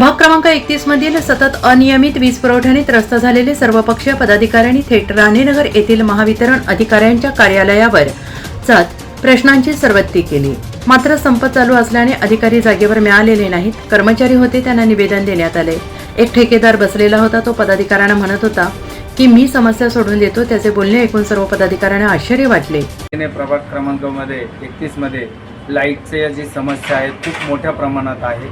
प्रभाग क्रमांक एकतीस मधील सतत अनियमित वीज पुरवठ्याने त्रस्त झालेले सर्वपक्षीय पदाधिकाऱ्यांनी थेट राणेनगर येथील महावितरण अधिकाऱ्यांच्या कार्यालयावर जात प्रश्नांची सर्वत्ती केली. मात्र संप चालू असल्याने अधिकारी जागेवर मिळालेले नाहीत. कर्मचारी होते त्यांना निवेदन देण्यात आले. एक ठेकेदार बसलेला होता तो पदाधिकाऱ्यांना म्हणत होता की मी समस्या सोडून देतो. त्याचे बोलणे ऐकून सर्व पदाधिकाऱ्यांना आश्चर्य वाटले. ने प्रभाग क्रमांकामध्ये एकतीसमध्ये लाईटचे जी समस्या आहे खूप मोठ्या प्रमाणात आहे.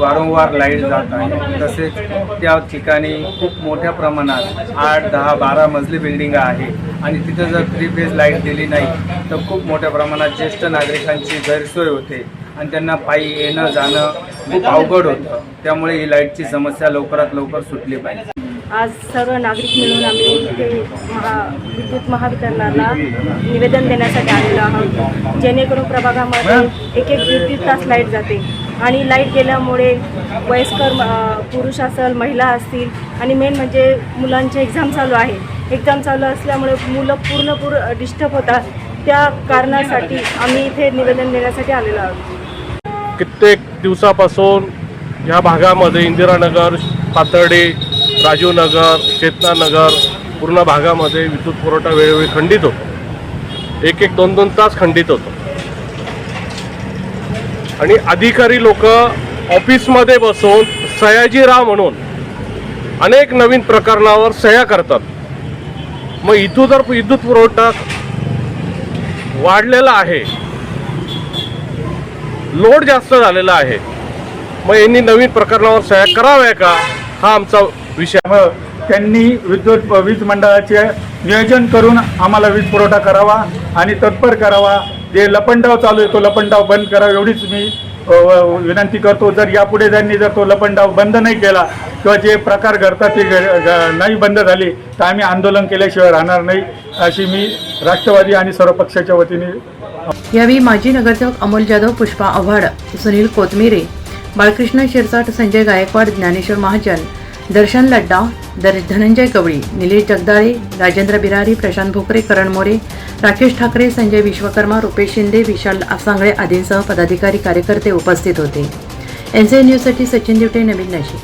वारंवार लाइट जात आहे. तसेच त्या ठिकाणी खूप मोठ्या प्रमाणात आठ दहा बारा मजली बिल्डिंग आहे. आणि तिथं जर थ्री फेज लाइट दिली नाही तर खूप मोठ्या प्रमाणात ज्येष्ठ नागरिकांची गैरसोय होते. आणि त्यांना पायी येणं जाणं खूप अवघड होतं. त्यामुळे ही लाईटची समस्या लवकरात लवकर सुटली पाहिजे. आज सर्व नागरिक मिळून आम्ही इथे महा विद्युत महावितरणाला निवेदन देण्यासाठी आलेलो आहोत. जेणेकरून प्रभागामध्ये एक एक दीड तास लाइट जाते. आणि लाइट गेल्यामुळे वयस्कर पुरुष असेल महिला असतील आणि मेन म्हणजे मुलांचे एक्झाम चालू आहे. एक्झाम चालू असल्यामुळे मुलं पूर्णपूर डिस्टर्ब होतात. त्या कारणासाठी आम्ही इथे निवेदन देण्यासाठी आलेलो आहोत. कित्येक दिवसापासून ह्या भागामध्ये इंदिरानगर पातर्डे राजीवनगर चेतनानगर पूर्ण भागामध्ये विद्युत पुरवठा वेळोवेळी खंडित होतो. एक एक दोन दोन तास खंडित होतो. आणि अधिकारी लोक ऑफिसमध्ये बसून सयाजीराव म्हणून अनेक नवीन प्रकरणावर सह्या करतात. मग इथून जर विद्युत पुरवठा वाढलेला आहे लोड जास्त झालेला आहे मग यांनी नवीन प्रकरणावर सह्या कराव्या का? हा आमचा विषय त्यांनी विद्युत वीज मंडळाचे नियोजन करून आम्हाला वीज पुरवठा करावा आणि तत्पर करावा जे लपंडाव चालू आहे तो लपंडाव बंद करावा एवढीच मी विनंती करतो. जर यापुढे त्यांनी जर तो लपंडाव बंद नाही केला किंवा जे प्रकार घडतात ते घ- नाही बंद झाले तर आम्ही आंदोलन केल्याशिवाय राहणार नाही अशी मी राष्ट्रवादी आणि सर्व पक्षाच्या वतीने यावेळी माजी नगरसेवक अमोल जाधव पुष्पा आव्हाड सुनील कोथमिरे बाळकृष्ण शिरसाट संजय गायकवाड ज्ञानेश्वर महाजन दर्शन लड्डा दर धनंजय गवळी निलेश जगदाळे राजेंद्र बिरारी प्रशांत भोकरे करण मोरे राकेश ठाकरे संजय विश्वकर्मा रुपेश शिंदे विशाल आसांगळे आदींसह पदाधिकारी कार्यकर्ते उपस्थित होते. एनसीए न्यूजसाठी सचिन दिवटे नवीन नाशिक